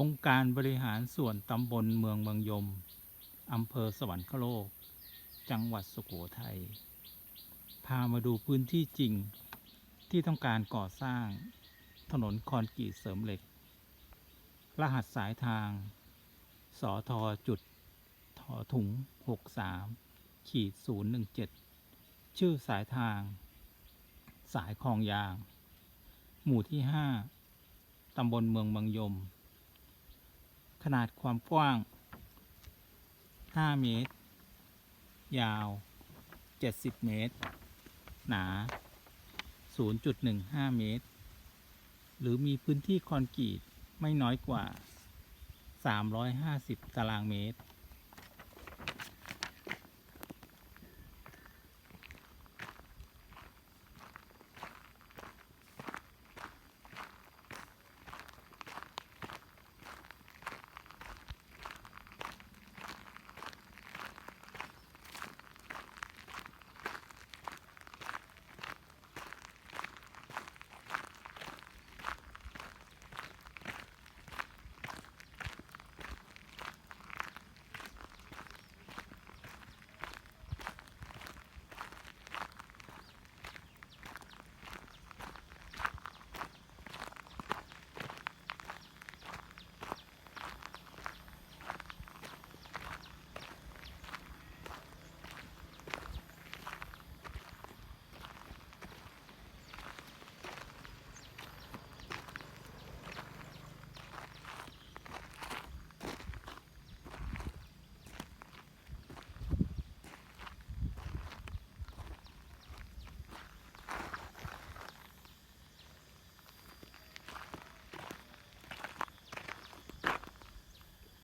องค์การบริหารส่วนตำบลเมืองเมืองยม อำเภอสวรรคโลก จังหวัดสุโขทัย พามาดูพื้นที่จริงที่ต้องการก่อสร้างถนนคอนกรีตเสริมเหล็ก รหัสสายทางสอทอจุดถอถุง 63 ขีด 017 ชื่อสายทาง สายคลองยาง หมู่ที่ 5ตำบลเมืองเมืองยม ขนาดความกว้าง 5 เมตร ยาว 70 เมตร หนา 0.15 เมตร หรือมีพื้นที่คอนกรีตไม่น้อยกว่า 350 ตารางเมตร